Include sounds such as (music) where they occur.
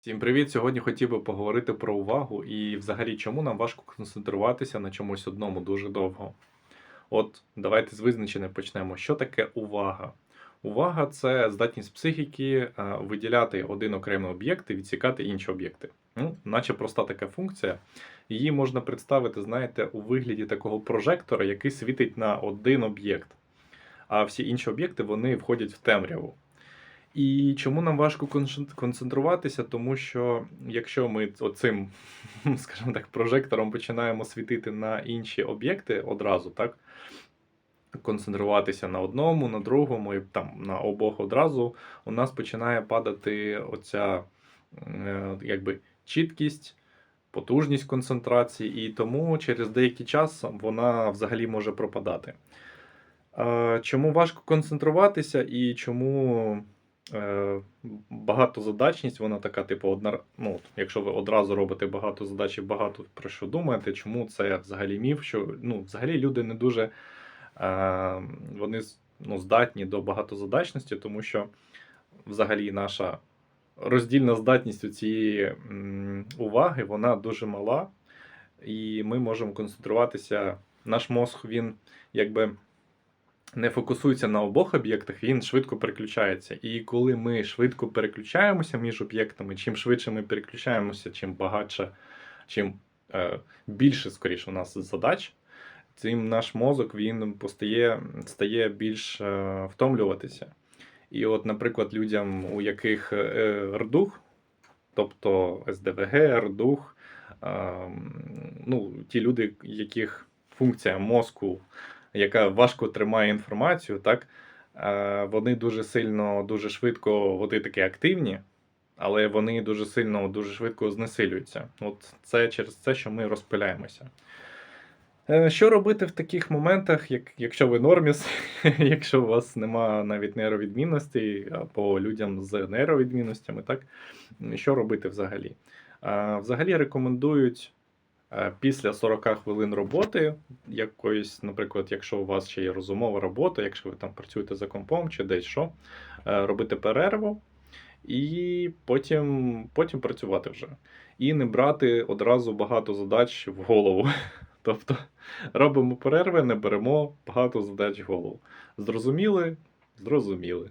Всім привіт! Сьогодні хотів би поговорити про увагу і взагалі чому нам важко концентруватися на чомусь одному дуже довго. От давайте з визначення почнемо. Що таке увага? Увага це здатність психіки е, виділяти один окремий об'єкт і відсікати інші об'єкти. Ну, наче проста така функція. Її можна представити, знаєте, у вигляді такого прожектора, який світить на один об'єкт. А всі інші об'єкти вони входять в темряву. І чому нам важко концентруватися? Тому що якщо ми оцим, (laughs) скажімо так, прожектором починаємо світити на інші об'єкти одразу, так? Концентруватися на одному, на другому і там на обох одразу, у нас починає падати оця е, якби, чіткість, потужність концентрації, і тому через деякий час вона взагалі може пропадати. Е, Чому важко концентруватися і чому багатозадачність, вона така, типу, одна, ну, якщо ви одразу робите багато задач і багато про що думаєте, чому це взагалі міф, що ну, взагалі люди не дуже е, вони ну, здатні до багатозадачності, тому що взагалі наша роздільна здатність у цієї уваги, вона дуже мала, і ми можемо концентруватися. Наш мозг, він якби не фокусується на обох об'єктах, він швидко переключається. І коли ми швидко переключаємося між об'єктами, чим швидше ми переключаємося, чим багатше, чим е, більше, скоріше, у нас задач, тим наш мозок він постає, стає більш е, втомлюватися. І от, наприклад, людям, у яких е, рдух, тобто СДВГ, рдух, е, ну, ті люди, яких функція мозку яка важко тримає інформацію, так вони дуже сильно, дуже швидко, вони такі активні, але вони дуже сильно, дуже швидко знесилюються. От це через це, що ми розпиляємося. Е, Що робити в таких моментах, як, якщо ви норміс, (laughs) якщо у вас нема навіть нейровідмінностей або людям з нейровідмінностями, так? Що робити взагалі? Взагалі рекомендують після 40 хвилин роботи, якоїсь, наприклад, якщо у вас ще є розумова робота, якщо ви там працюєте за компом чи десь що, е, робити перерву і потім, потім працювати вже. І не брати одразу багато задач в голову. (laughs) Тобто робимо перерви, не беремо багато задач в голову. Зрозуміли? Зрозуміли.